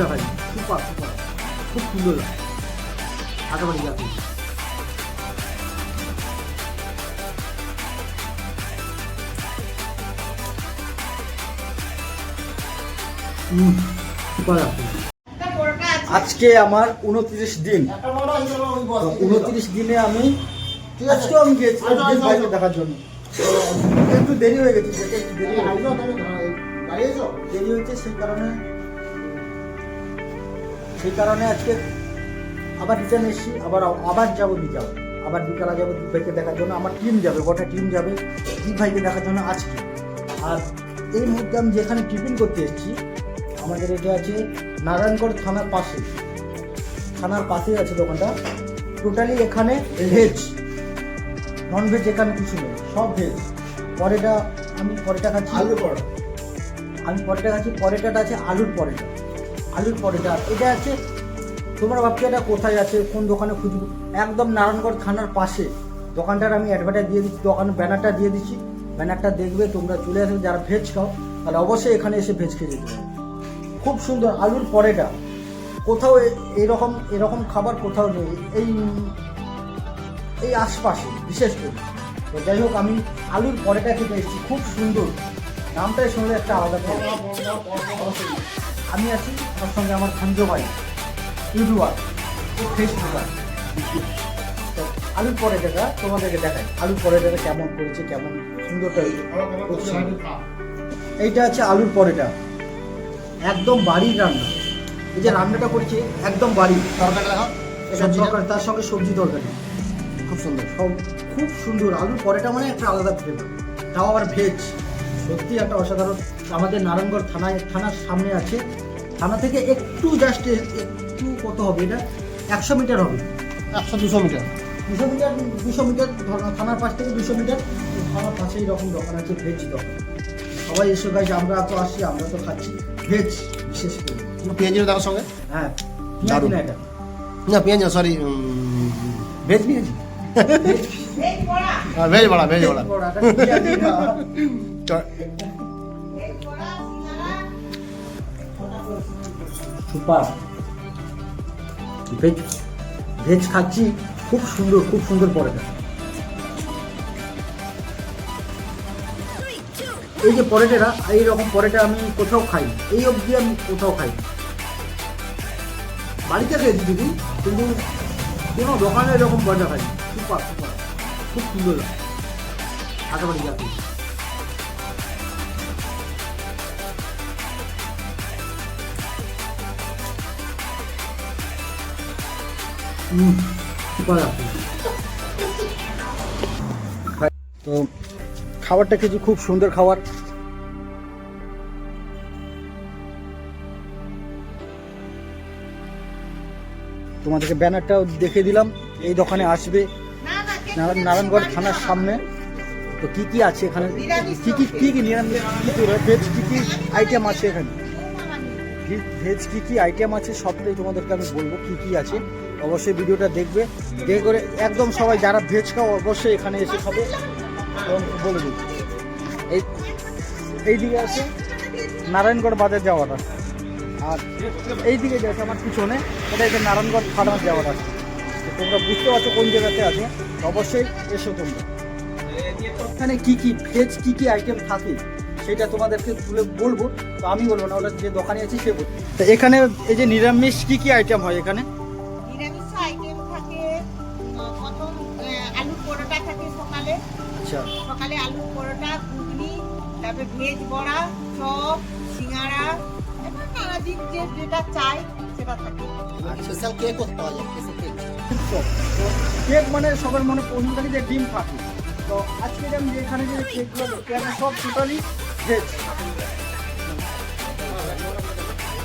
মজা হয় super super. খুব সুন্দর লাগে। আজকে আমার উনত্রিশ দিন। উনত্রিশ দিনে আমি আজকেও আমি গিয়েছি বিগ বাইকে দেখার জন্য। একটু দেরি হয়ে গেছে একটু দেরি হয়ে গেছে। দেরি হয়েছে সেই কারণে সেই কারণে আজকে আবার রিটার্ন এসেছি আবার আবার যাব বিকাল আবার বিকালে যাব দীপ ভাইকে দেখার জন্য। আমার টিম যাবে গোটা টিম যাবে দীপ ভাইকে দেখার জন্য আজকে। আর এই মুহূর্তে আমি যেখানে টিফিন করতে এসেছি আমাদের এটা আছে নারায়ণগড় থানার পাশে। থানার পাশেই আছে দোকানটা। টোটালি এখানে ভেজ নন ভেজ এখানে কিছু নেই সব ভেজ পরেটা আমি পরেটা খাচ্ছি। আলু পরোটা। আমি পরেটা খাচ্ছি পরেটাটা আছে আলুর পরেটা। আলুর পরোটা। এটা আছে, তোমরা ভাবছ এটা কোথায় আছে, কোন দোকানে খুঁজবো? একদম নারায়ণগড় থানার পাশে। দোকানটার আমি অ্যাডভার্টাইজ দিয়ে দিচ্ছি দোকানের ব্যানারটা দিয়ে দিচ্ছি। ব্যানারটা দেখবে, তোমরা চলে আসবে যারা ভেজ খাও, তাহলে অবশ্যই এখানে এসে ভেজ খেয়ে যেতে খুব সুন্দর আলুর পরেটা। কোথাও এরকম এরকম খাবার কোথাও নেই। এই এই আশপাশে, বিশেষ করে। তো যাই হোক, আমি আলুর পরেটা খেতে এসেছি, খুব সুন্দর। নামটাই শুনলে একটা আলাদা। আমি আছি আমার সঙ্গে আমার খাঞ্জো ভাই ইউটিউবার ও ফেসবুকার আলুর পরেটাটা তোমাদেরকে দেখাই আলুর পরেটাটা কেমন করেছে কেমন সুন্দরটা। এইটা আছে আলুর পরেটা। একদম বাড়ির রান্না। এই যে রান্নাটা করেছে একদম বাড়ি তরকারি দেখাও। এটা তরকারি তার সঙ্গে সবজি তরকারি। খুব সুন্দর। সব খুব সুন্দর। আলুর পরেটা মানে একটা আলাদা ফ্লেভার তাও আবার ভেজ সত্যি একটা অসাধারণ। আমাদের নারায়ণগড় থানায় থানার সামনে আছে। থানা থেকে একটু জাস্ট একটু কত হবে এটা? একশো মিটার হবে। একশো দুশো মিটার। দুশো মিটার দুশো মিটার থানার পাশ থেকে দুশো মিটার। থানার পাশেই রকম দোকান আছে ভেজ দোকান। সবাই এসে গাছ আমরা তো আসছি আমরা তো খাচ্ছি। ভেজ বিশেষ করে। পেঁয়াজিও দেখার সঙ্গে? হ্যাঁ দারুণ। না এটা। না পেঁয়াজ সরি ভেজ পেঁয়াজি। ভেজ বড়া। ভেজ বড়া বড়াটা পেঁয়াজি সুপার। ভেজ ভেজ খাচ্ছি, খুব সুন্দর খুব সুন্দর পরোটা। এই যে পরোটাটা, এই রকম পরোটা আমি কোথাও খাই এই অবধি আমি কোথাও খাই বাড়িতে খেয়েছি দিদি, কিন্তু কোনো দোকানে এরকম পরোটা খাই সুপার সুপার। খুব সুন্দর লাগে। একেবারে যাতে তো খাবারটা খেয়েছি খুব সুন্দর খাবার? তোমাদেরকে ব্যানারটাও দেখে দিলাম, এই দোকানে আসবে। নারায়ণ- নারায়ণগড় থানার সামনে। তো কি কি আছে এখানে? কি কি কি কি ভেজ কি কি আইটেম আছে এখানে? ভেজ কি কি আইটেম আছে সবটাই তোমাদেরকে আমি বলব, কি কি আছে। অবশ্যই ভিডিওটা দেখবে। দেখে করে একদম সবাই যারা ভেজ খাও, অবশ্যই এখানে এসে খাবে। এবং বলে দিই, এই এই দিকে আছে নারায়ণগড় বাজার যাওয়াটা। আর এই দিকে যে আছে আমার পিছনে, এটা হচ্ছে নারায়ণগড় থানার যাওয়াটা। তো তোমরা বুঝতে পারছ কোন জায়গাতে আছে অবশ্যই এসো তোমরা। এখানে কী কী ভেজ, কী কী আইটেম থাকে, সেটা তোমাদেরকে তুলে বলব। তো আমি বলব না, ওটা যে দোকানে আছে সে বলব। তো এখানে এই যে নিরামিষ কী কী আইটেম হয় এখানে? পরোটা ঘুগনি তারপরে ভেজ বড়া চপ সিঙ্গাড়া এবার নানা দিন যে যেটা চাই সেটা থাকে। Special cake special cake cake মানে সবার মনে প্রথম থাকে যে ডিম থাকে। তো আজকে যে আমি যেখানে যে কেকগুলো দেখতে সব টোটালি ভেজ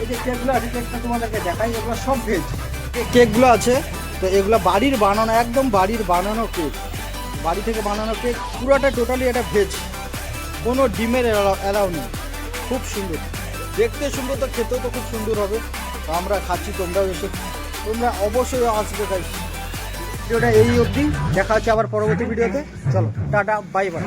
এই যে কেকগুলো আছে কেকটা তোমাদেরকে দেখাই এগুলো সব ভেজ এই কেকগুলো আছে তো এগুলো বাড়ির বানানো একদম বাড়ির বানানো কেক বাড়ি থেকে বানানো কেক পুরোটা টোটালি এটা ভেজ কোনো ডিমের অ্যালাউ নেই। খুব সুন্দর। দেখতে সুন্দর তো, খেতেও তো খুব সুন্দর হবে। আমরা খাচ্ছি, তোমরাও এসে তোমরা অবশ্যই আসবে তাই। ভিডিওটা এই অবধি। দেখা হচ্ছে আবার পরবর্তী ভিডিওতে। চলো, টাটা বাই বাই